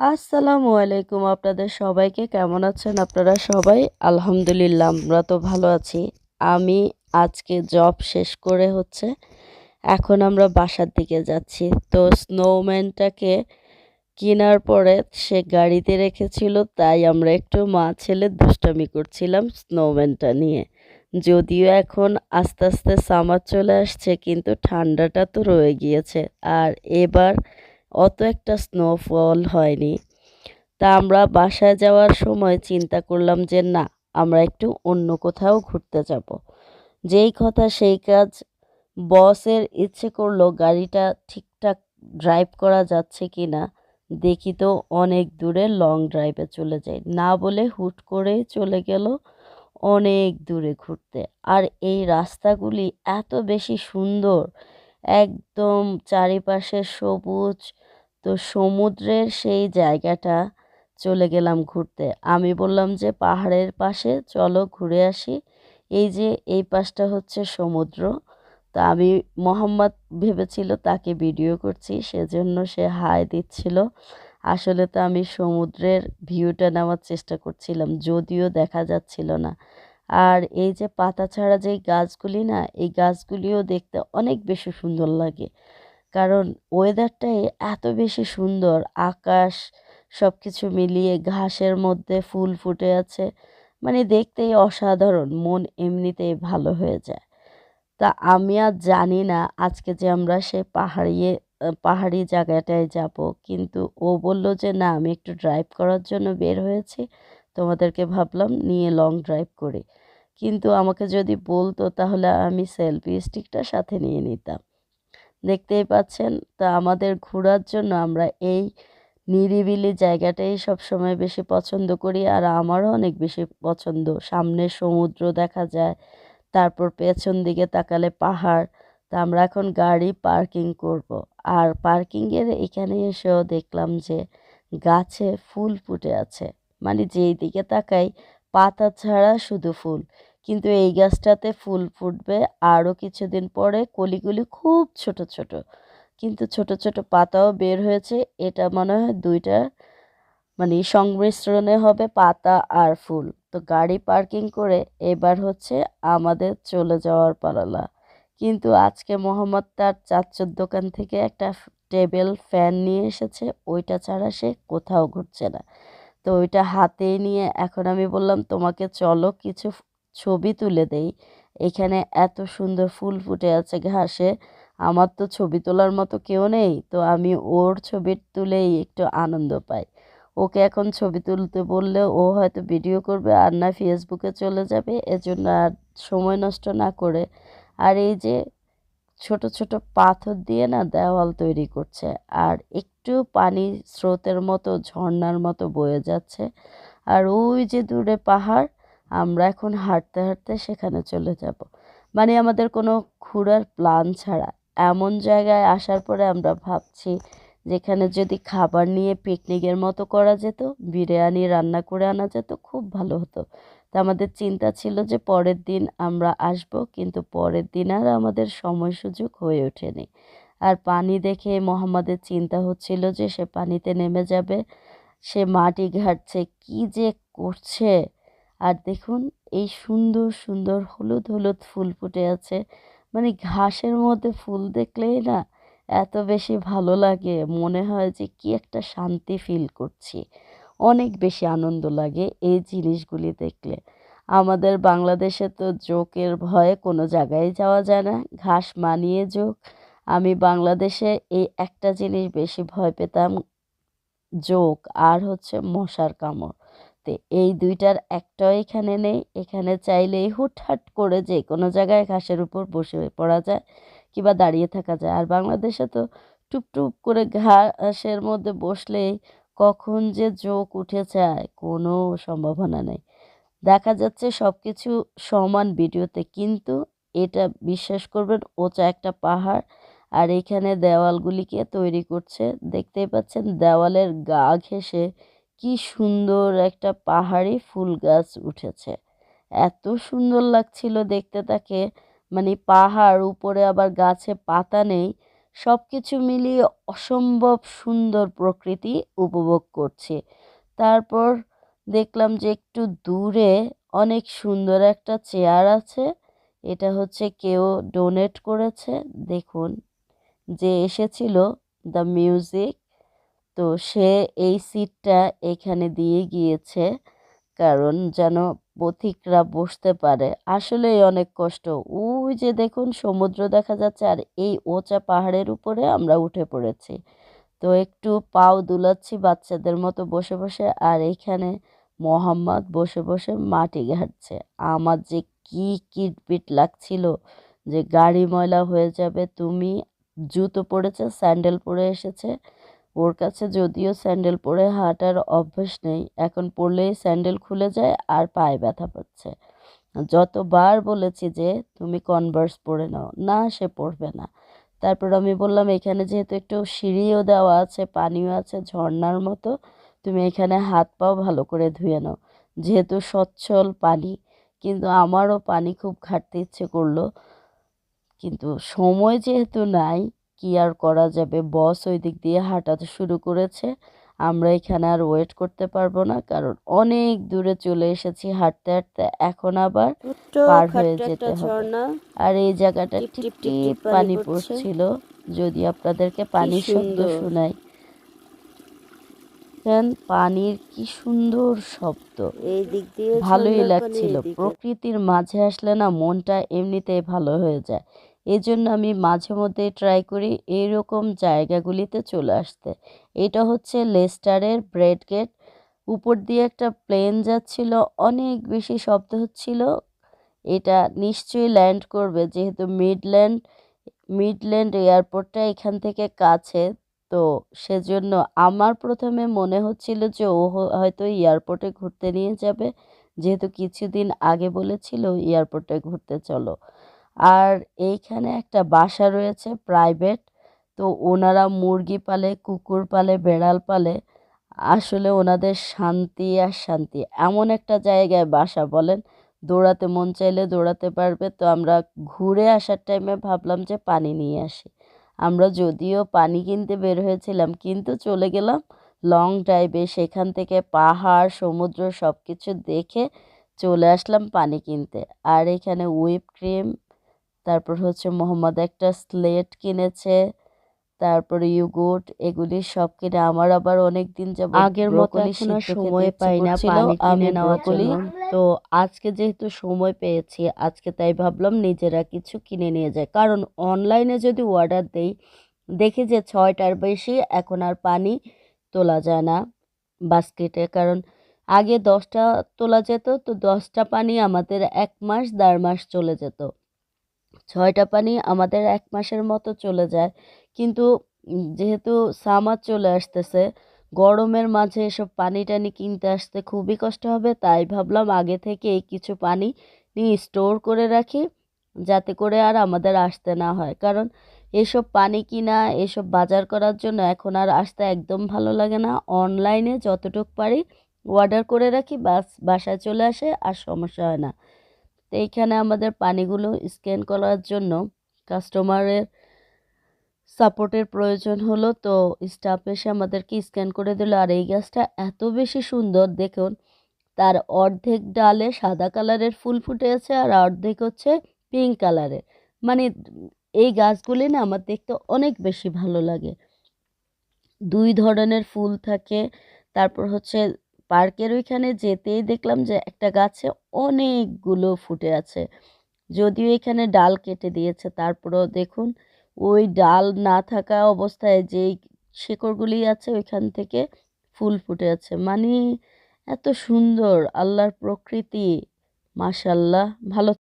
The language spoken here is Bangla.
আসসালামু আলাইকুম আপনাদের সবাইকে। কেমন আছেন আপনারা সবাই? আলহামদুলিল্লাহ, আমরা তো ভালো আছি। আমি আজকে জব শেষ করে হচ্ছে এখন আমরা বাসার দিকে যাচ্ছি। তো স্নোম্যানটাকে কেনার পরে সে গাড়িতে রেখেছিল, তাই আমরা একটু মা ছেলে দুষ্টামি করছিলাম স্নোম্যানটা নিয়ে। যদিও এখন আস্তে আস্তে সামার চলে আসছে, কিন্তু ঠান্ডাটা তো রয়ে গিয়েছে। আর এবার অত একটা স্নোফল হয়নি। তা আমরা বাসায় যাওয়ার সময় চিন্তা করলাম যে, না, আমরা একটু অন্য কোথাও ঘুরতে যাব। যেই কথা সেই কাজ বসের ইচ্ছে করল গাড়িটা ঠিকঠাক ড্রাইভ করা যাচ্ছে কি না দেখি তো অনেক দূরে লং ড্রাইভে চলে যাই না বলে হুট করেই চলে গেল অনেক দূরে ঘুরতে। আর এই রাস্তাগুলি এত বেশি সুন্দর একদম চারিপাশে সবুজ, তো সমুদ্রের সেই জায়গাটা চলে গেলাম ঘুরতে। আমি বললাম যে, পাহাড়ের পাশে, চলো ঘুরে আসি। এই যে, এই পাশটা হচ্ছে সমুদ্র। তা আমি, মোহাম্মদ ভেবেছিল তাকে ভিডিও করছি, সেজন্য সে হাই দিচ্ছিল। আসলে তো আমি সমুদ্রের ভিউটা নেওয়ার চেষ্টা করছিলাম, যদিও দেখা যাচ্ছিল না। আর এই যে পাতা ছাড়া যেই গাছগুলি না, এই গাছগুলিও দেখতে অনেক বেশি সুন্দর লাগে। কারণ ওয়েদারটাই এত বেশি সুন্দর, আকাশ সব কিছু মিলিয়ে ঘাসের মধ্যে ফুল ফুটে আছে মানে দেখতেই অসাধারণ, মন এমনিতেই ভালো হয়ে যায়। তা আমি আর জানি না আজকে যে আমরা সে পাহাড়িয়ে পাহাড়ি জায়গাটায় যাব, কিন্তু ও বলল যে না, আমি একটু ড্রাইভ করার জন্য বের হয়েছি, তোমাদেরকে ভাবলাম নিয়ে লং ড্রাইভ করি। কিন্তু আমাকে যদি বলতো তাহলে আমি সেলফি স্টিকটা সাথে নিয়ে নিতাম। দেখতেই পাচ্ছেন? তা আমাদের ঘোরার জন্য আমরা এই নিরিবিলি জায়গাটাই সবসময় বেশি পছন্দ করি আর আমারও অনেক বেশি পছন্দ। সামনে সমুদ্র দেখা যায়, তারপর পেছন দিকে তাকালে পাহাড়। তা আমরা এখন গাড়ি পার্কিং করব। আর পার্কিংয়ের এখানে এসেও দেখলাম যে গাছে ফুল ফুটে আছে। মানে যেই দিকে তাকাই পাতা ছাড়া শুধু ফুল। কিন্তু এই গাছটাতে ফুল ফুটবে আরও কিছুদিন পরে কলিগুলি খুব ছোট ছোট। কিন্তু ছোট ছোট পাতাও বের হয়েছে। এটা মনে হয় দুইটা মানে সংমিশ্রণে হবে পাতা আর ফুল। তো গাড়ি পার্কিং করে এবার হচ্ছে আমাদের চলে যাওয়ার পালালা। কিন্তু আজকে মোহাম্মদ তার চাচ্চুর দোকান থেকে একটা টেবিল ফ্যান নিয়ে এসেছে। ওইটা ছাড়া সে কোথাও ঘুরছে না। তো ওইটা হাতে নিয়ে এখন আমি বললাম, তোমাকে চলো কিছু ছবি তুলে দেই। এখানে এত সুন্দর ফুল ফুটে আছে ঘাসে। আমার তো ছবি তোলার মতো কেউ নেই, তো আমি ওর ছবি তুলেই একটু আনন্দ পাই। ওকে এখন ছবি তুলতে বললে ও হয়তো ভিডিও করবে আর না ফেসবুকে চলে যাবে, এজন্য আর সময় নষ্ট না করে। আর এই যে ছোট ছোট পাথর দিয়ে না দেওয়াল তৈরি করছে। আর একটু পানি স্রোতের মতো ঝর্নার মতো বয়ে যাচ্ছে। আর ওই যে দূরে পাহাড়, আমরা এখন হাঁটতে হাঁটতে সেখানে চলে যাব। মানে আমাদের কোনো ঘোরার প্ল্যান ছাড়া। এমন জায়গায় আসার পরে আমরা ভাবছি, যেখানে যদি খাবার নিয়ে পিকনিকের মতো করা যেত, বিরিয়ানি রান্না করে আনা যেত, খুব ভালো হতো। তা আমাদের চিন্তা ছিল যে পরের দিন আমরা আসব, কিন্তু পরের দিন আর আমাদের সময় সুযোগ হয়ে ওঠেনি। আর পানি দেখে মোহাম্মদের চিন্তা হচ্ছিল যে সে পানিতে নেমে যাবে, সে মাটি ঘাটছে, কি যে করছে? আর দেখুন, এই সুন্দর সুন্দর হলুদ হলুদ ফুল ফুটে আছে। মানে ঘাসের মধ্যে ফুল দেখলেই না এত বেশি ভালো লাগে, মনে হয় যে কি একটা শান্তি ফিল করছি। অনেক বেশি আনন্দ লাগে এই জিনিসগুলি দেখলে। আমাদের বাংলাদেশে তো জোকের ভয়ে কোনো জায়গায় যাওয়া যায় না, ঘাস মানিয়ে জোক। আমি বাংলাদেশে এই একটা জিনিস বেশি ভয় পেতাম, জোক আর হচ্ছে মশার কামড়। তো এই দুইটার একটাও এখানে নেই, এখানে চাইলেই হুটহাট করে যে কোনো জায়গায় ঘাসের উপর বসে পড়া যায় কিংবা দাঁড়িয়ে থাকা যায়। আর বাংলাদেশে তো টুপ টুপ করে ঘাসের মধ্যে বসলেই কখন যে জোক উঠে যায় কোনো সম্ভাবনা নেই। দেখা যাচ্ছে সব কিছু সমান ভিডিওতে, কিন্তু এটা বিশ্বাস করবেন, ওচা একটা পাহাড়, আর এখানে দেওয়ালগুলিকে তৈরি করছে। দেখতেই পাচ্ছেন, দেওয়ালের গা ঘেঁষে কি সুন্দর একটা পাহাড়ি ফুল গাছ উঠেছে। এত সুন্দর লাগছিল দেখতে তাকে। মানে পাহাড় উপরে আবার গাছে পাতা নেই সব কিছু মিলিয়ে অসম্ভব সুন্দর প্রকৃতি উপভোগ করছি। তারপর দেখলাম যে একটু দূরে অনেক সুন্দর একটা চেয়ার আছে। এটা হচ্ছে কেউ ডোনেট করেছে। দেখুন, যে এসেছিল দ্য মিউজিক। তো সে এই সিটটা এখানে দিয়ে গিয়েছে। কারণ যেন পথিকরা বসতে পারে। আসলেই অনেক কষ্ট। ওই যে দেখুন, সমুদ্র দেখা যাচ্ছে আর এই ওচা পাহাড়ের উপরে আমরা উঠে পড়েছি। তো একটু পাও দুলাচ্ছি বাচ্চাদের মতো বসে বসে আর এইখানে মোহাম্মদ বসে বসে মাটি ঘাটছে। আমার যে কি কিটপিট লাগছিল যে গাড়ি ময়লা হয়ে যাবে, তুমি জুতো পরেছে স্যান্ডেল পরে এসেছে। ওর কাছে যদিও স্যান্ডেল পরে হাঁটার অভ্যাস নেই, এখন পরলেই স্যান্ডেল খুলে যায় আর পায়ে ব্যথা পাচ্ছে। যতবার বলেছি যে, তুমি কনভার্স পরে নাও। না, সে পড়বে না। তারপর আমি বললাম, এখানে যেহেতু একটু সিঁড়িও দেওয়া আছে, পানিও আছে ঝর্নার মতো, তুমি এখানে হাত পাও ভালো করে ধুয়ে নাও। যেহেতু সচ্ছল পানি, কিন্তু আমারও পানি খুব ঘাটতে ইচ্ছে করল। কিন্তু সময় যেহেতু নাই কি আর করা যাবে? বস ওই দিক দিয়ে হাঁটাতে শুরু করেছে। আমরা এখানে আর ওয়েট করতে পারব না কারণ অনেক দূরে চলে এসেছি হাঁটতে হাঁটতে। এখন আবার পার হয়ে যেতে হবে। আর এই জায়গাটা টিপ টিপ পানি পড়ছিল যদি আপনাদেরকে পানির শব্দ শোনাই। পানির কি সুন্দর শব্দ। এই দিক দিয়ে ভালোই লাগছিল। প্রকৃতির মাঝে আসলে না মনটা এমনিতেই ভালো হয়ে যায়। এই জন্য আমি মাঝে মধ্যে ট্রাই করি এইরকম জায়গাগুলিতে চলে আসতে। এটা হচ্ছে লেস্টারের ব্রেড গেট। উপর দিয়ে একটা প্লেন যাচ্ছিল, অনেক বেশি শব্দ হচ্ছিল। এটা নিশ্চয়ই ল্যান্ড করবে, যেহেতু মিডল্যান্ড মিডল্যান্ড এয়ারপোর্টটা এখান থেকে কাছে। তো সেজন্য আমার প্রথমে মনে হচ্ছিল যে ও হয়তো এয়ারপোর্টে ঘুরতে নিয়ে যাবে। যেহেতু কিছুদিন আগে বলেছিল এয়ারপোর্টে ঘুরতে চলো। আর এইখানে একটা বাসা রয়েছে প্রাইভেট তো ওনারা মুরগি পালে, কুকুর পালে, বেড়াল পালে, আসলে ওনাদের শান্তি আর শান্তি। এমন একটা জায়গায় বাসা, বলেন, দৌড়াতে মন চাইলে দৌড়াতে পারবে, তো আমরা ঘুরে আসার টাইমে ভাবলাম যে পানি নিয়ে আসি। আমরা যদিও পানি কিনতে বের হয়েছিলাম, কিন্তু চলে গেলাম লং ড্রাইভে সেখান থেকে পাহাড়, সমুদ্র সব কিছু দেখে চলে আসলাম পানি কিনতে। আর এখানে হুইপ ক্রিম তারপর হচ্ছে মোহাম্মদ একটা স্লেট কিনেছে তারপরে ইউগুট এগুলি সব কিনে আমার আবার অনেক দিন যাব আগের মতো এখন সময় পাই না পানি কিনে নেওয়ার জন্য। তো আজকে যেহেতু সময় পেয়েছি আজকে তাই ভাবলাম নিজেরা কিছু কিনে নিয়ে যায় কারণ অনলাইনে যদি অর্ডার দেই দেখি যে ছয়টার বেশি এখন আর পানি তোলা যায় না বাস্কেটে কারণ আগে দশটা তোলা যেত তো দশটা পানি আমাদের এক মাস দেড় মাস চলে যেত। ছয়টা পানি আমাদের এক মাসের মতো চলে যায়। কিন্তু যেহেতু সামার চলে আসতেছে, গরমের মাঝে এসব পানি টানি কিনতে আসতে খুবই কষ্ট হবে, তাই ভাবলাম আগে থেকে এই কিছু পানি নিয়ে স্টোর করে রাখি, যাতে করে আর আমাদের আসতে না হয়। কারণ এসব পানি কিনা, এসব বাজার করার জন্য এখন আর আসতে একদম ভালো লাগে না। অনলাইনে যতটুক পারি অর্ডার করে রাখি, বাস বাসায় চলে আসে আর সমস্যা হয় না। তো এইখানে আমাদের পানিগুলো স্ক্যান করার জন্য কাস্টমারের সাপোর্টের প্রয়োজন হলো। তো স্টাফ এসে আমাদেরকে স্ক্যান করে দিল। আর এই গাছটা এত বেশি সুন্দর, দেখুন, তার অর্ধেক ডালে সাদা কালারের ফুল ফুটে আছে আর অর্ধেক হচ্ছে পিঙ্ক কালারের। মানে এই গাছগুলি না আমার দেখতে অনেক বেশি ভালো লাগে। দুই ধরনের ফুল থাকে, তারপর হচ্ছে পার্কের ওইখানে যেতেই দেখলাম যে একটা গাছে অনেকগুলো ফুটে আছে। যদিও এখানে ডাল কেটে দিয়েছে, তারপরেও দেখুন, ওই ডাল না থাকা অবস্থায় যেই শেকড়গুলি আছে ওইখান থেকে ফুল ফুটে আছে। মানে এত সুন্দর, আল্লাহর প্রকৃতি মাশাল্লাহ ভালো